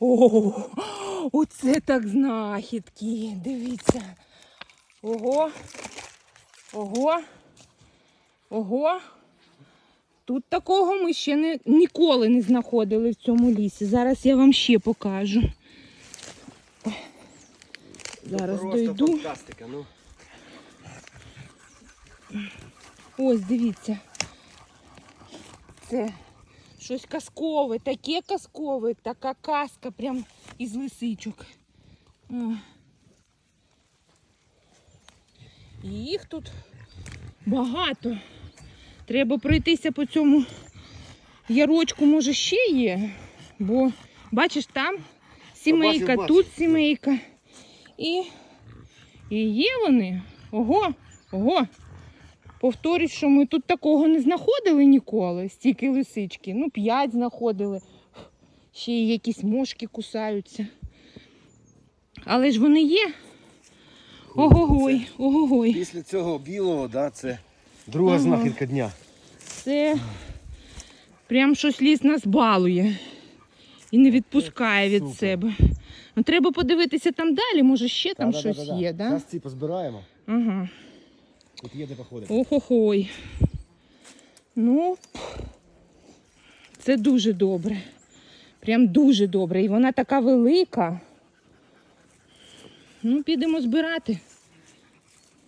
О, оце так знахідки. Дивіться. Ого. Ого. Ого. Тут такого ми ще не, ніколи не знаходили в цьому лісі. Зараз я вам ще покажу. Ой. Зараз Просто дойду. фантастика. Ну. Ось, дивіться. Це щось казкове, таке казкове, така казка прям із лисичок. О. І Їх тут багато. Треба пройтися по цьому ярочку, може, ще є. Бо бачиш, там сімейка, тут сімейка. І, і є вони. Ого, ого. Повторюсь, що ми тут такого не знаходили ніколи, стільки лисички. Ну, п'ять знаходили. Ще й якісь мошки кусаються. Але ж вони є. Ого-гой, ого-гой. Після цього білого, да, це друга Ага. знахідка дня. Це прям щось ліс нас балує і не відпускає від Супер. себе. Ну, треба подивитися там далі, може ще там щось є, да? Зараз ці позбираємо. Ага. Тут є де походити. Охохой. Ну, це дуже добре. Прям дуже добре. І вона така велика. Ну, підемо збирати.